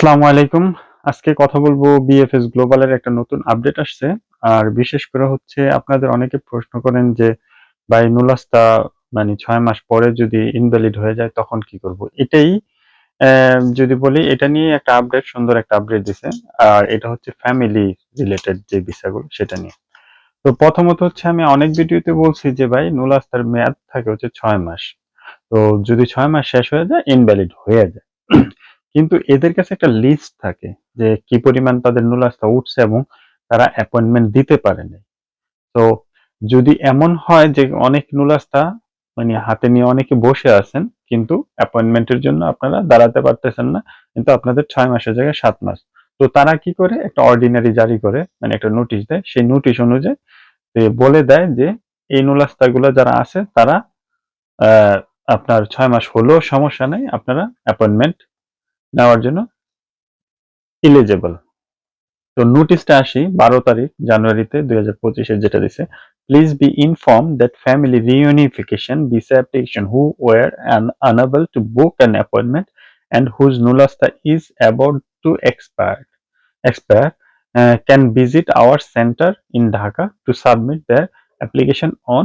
আসসালামু আলাইকুম। আজকে কথা বলব বিএফএস গ্লোবালের একটা নতুন আপডেট আসছে। আর বিশেষ করে হচ্ছে আপনাদের অনেকে প্রশ্ন করেন যে, ভাই, নুলাস্তা মানে ছয় মাস পরে যদি ইনভ্যালিড হয়ে যায় তখন কি করব? এটাই যদি বলি, এটা নিয়ে একটা আপডেট সুন্দর একটা আপডেট দিছে। আর এটা হচ্ছে ফ্যামিলি রিলেটেড যে ভিসাগুলো, সেটা নিয়ে। তো প্রথমত হচ্ছে আমি অনেক ভিডিওতে বলছি যে, ভাই, নুলাস্তার মেয়াদ থাকে হচ্ছে ছয় মাস। তো যদি ছয় মাস শেষ হয়ে যায় ইনভ্যালিড হয়ে যায়। কিন্তু এদের কাছে একটা লিস্ট থাকে যে কি পরিমাণ তাদের নুলাস্তা উঠছে এবং তারা অ্যাপয়েন্টমেন্ট দিতে পারেনি তো যদি এমন হয় যে অনেক নুলাস্তা মানে হাতে নিয়ে অনেকে বসে আছেন, কিন্তু অ্যাপয়েন্টমেন্টের জন্য আপনারা দাঁড়াতে পারতেছেন না, কিন্তু আপনাদের ছয় মাসের জায়গায় সাত মাস। তো তারা কি করে? একটা অর্ডিনারি জারি করে মানে একটা নোটিশ দেয়। সেই নোটিশ অনুযায়ী বলে দেয় যে এই নুলাস্তাগুলো যারা আছে, তারা আপনার ছয় মাস হলেও সমস্যা নেই, আপনারা অ্যাপয়েন্টমেন্ট নেওয়ার জন্য ইলিজেবল তো নোটিশটা আসি, বারো তারিখ, জানুয়ারিতে দুই হাজার পঁচিশে যেটা দিছে please be inform that family reunification visa application who were unable to book an appointment and whose নুলাস্তা is about to expire expire can visit our center in Dhaka to submit their application on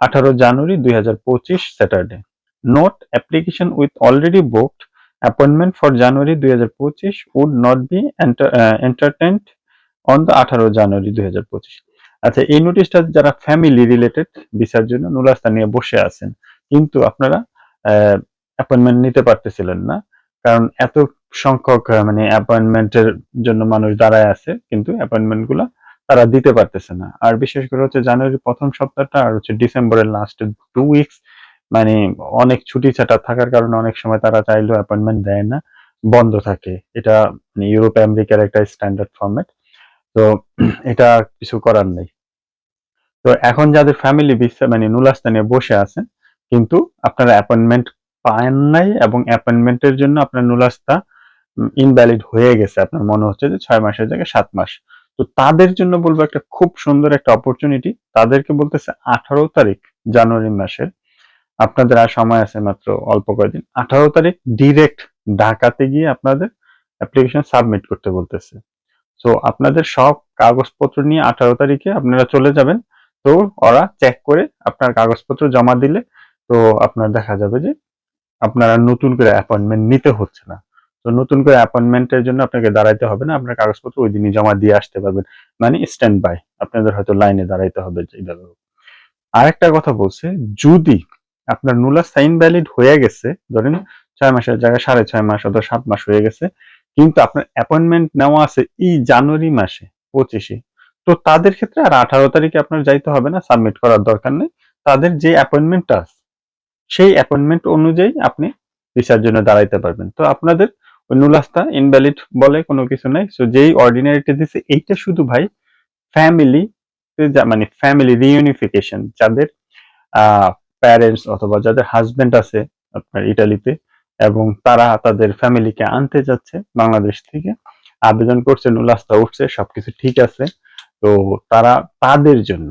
আঠারো January দুই হাজার পঁচিশ Saturday note application with already booked appointment for January 2025 would not be enter, uh, entertained on the 18 January 2025 আচ্ছা এই নোটিশটা যারা family related ভিসার জন্য নুলাস্তা নিয়ে বসে আছেন কিন্তু আপনারা অ্যাপয়েন্টমেন্ট নিতে পারতেছিলেন না কারণ এত সংখ্যক মানে অ্যাপয়েন্টমেন্টের জন্য মানুষ দাঁড়ায় আছে কিন্তু অ্যাপয়েন্টমেন্টগুলা তারা দিতে পারতেছে না। আর বিশেষ করে হচ্ছে জানুয়ারির প্রথম সপ্তাহটা আর হচ্ছে ডিসেম্বরের লাস্ট টু উইকস মানে অনেক ছুটি ছাটা থাকার কারণে অনেক সময় তারা চাইলেও অ্যাপয়েন্টমেন্ট দেয় না, বন্ধ থাকে। এটা মানে ইউরোপ আমেরিকার একটা স্ট্যান্ডার্ড ফরম্যাট তো এটা কিছু করার নেই। তো এখন যাদের ফ্যামিলি ভিসা মানে নুলাস্তা নিয়ে বসে আছেন, কিন্তু আপনারা অ্যাপয়েন্টমেন্ট পান নাই এবং অ্যাপয়েন্টমেন্টের জন্য আপনার নুলাস্তা ইনভ্যালিড হয়ে গেছে। আপনার মনে হচ্ছে যে ছয় মাসের জায়গায় সাত মাস। তো তাদের জন্য বলব একটা খুব সুন্দর একটা অপরচুনিটি তাদেরকে বলতেছে আঠারো তারিখ, জানুয়ারি মাসের। আপনাদের আর সময় আছে মাত্র অল্প কয়েকদিন। আঠারো তারিখ ডিরেক্ট ঢাকাতে গিয়ে আপনাদের অ্যাপ্লিকেশন সাবমিট করতে বলতেছে। তো আপনাদের সব কাগজপত্র নিয়ে আঠারো তারিখে আপনারা চলে যাবেন। তো, ওরা চেক করে আপনার কাগজপত্র জমা দিলে তো আপনার দেখা যাবে যে আপনারা নতুন করে অ্যাপয়েন্টমেন্ট নিতে হচ্ছে না। তো, নতুন করে অ্যাপয়েন্টমেন্টের জন্য আপনাকে দাঁড়াইতে হবে না। আপনার কাগজপত্র ওই দিনই জমা দিয়ে আসতে পারবেন। মানে স্ট্যান্ড বাই আপনাদের হয়তো লাইনে দাঁড়াইতে হবে এইভাবে। আরেকটা কথা বলছে, যদি আপনার নুলা সাইন ভ্যালিড হয়ে গেছে, ধরেন ছয় মাসের জায়গায় সাড়ে ছয় মাস অথবা সাত মাস হয়ে গেছে, কিন্তু আপনার অ্যাপয়েন্টমেন্ট নেওয়া আছে এই জানুয়ারি মাসে, পঁচিশে। তো তাদের ক্ষেত্রে আর আঠারো তারিখে আপনার যাইতে হবে না সাবমিট করার দরকার নেই। তাদের যে অ্যাপয়েন্টমেন্টটা আছে, সেই অ্যাপয়েন্টমেন্ট অনুযায়ী আপনি ভিসার জন্য দাঁড়াইতে পারবেন। তো আপনাদের ওই নুলাস্তা ইনভ্যালিড বলে কোনো কিছু নাই। সো যেই অর্ডিনারিটা দিছে, এইটা শুধু ভাই ফ্যামিলি মানে ফ্যামিলি রিউনিফিকেশন যাদের প্যারেন্টস অথবা যাদের হাজবেন্ড আছে আপনার ইটালিতে এবং তারা তাদের ফ্যামিলিকে আনতে যাচ্ছে বাংলাদেশ থেকে, আবেদন করছে নুলাস্তা উঠছে, সবকিছু ঠিক আছে। তো তারা তাদের জন্য।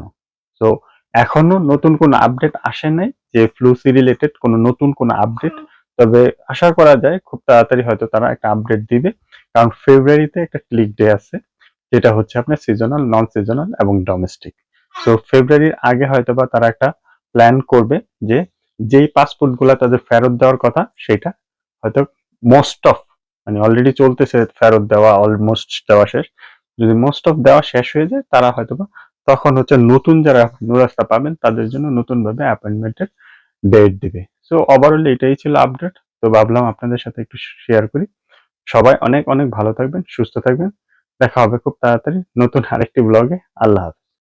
তো এখনও নতুন কোনো আপডেট আসে নাই যে ফ্লুসি রিলেটেড কোনো নতুন কোনো আপডেট তবে আশা করা যায় খুব তাড়াতাড়ি হয়তো তারা একটা আপডেট দিবে। কারণ ফেব্রুয়ারিতে একটা ক্লিক ডে আছে, যেটা হচ্ছে আপনার সিজনাল নন সিজনাল এবং ডোমেস্টিক সো ফেব্রুয়ারির আগে হয়তো বা তারা একটা প্ল্যান করবে যে যেই পাসপোর্টগুলা তাদের ফেরত দেওয়ার কথা, সেটা হয়তো মোস্ট অফ মানে অলরেডি চলতেছে ফেরত দেওয়া অলমোস্ট দেওয়া শেষ। যদি মোস্ট অফ দেওয়া শেষ হয়ে যায়, তারা হয়তো তখন হচ্ছে নতুন যারা নুরাস্তা পাবেন, তাদের জন্য নতুন ভাবে অ্যাপয়েন্টমেন্টের ডেট দিবে। সো ওভারঅল এটাই ছিল আপডেট তো ভাবলাম আপনাদের সাথে একটু শেয়ার করি। সবাই অনেক অনেক ভালো থাকবেন, সুস্থ থাকবেন। দেখা হবে খুব তাড়াতাড়ি নতুন আরেকটি ব্লগে আল্লাহ হাফেজ।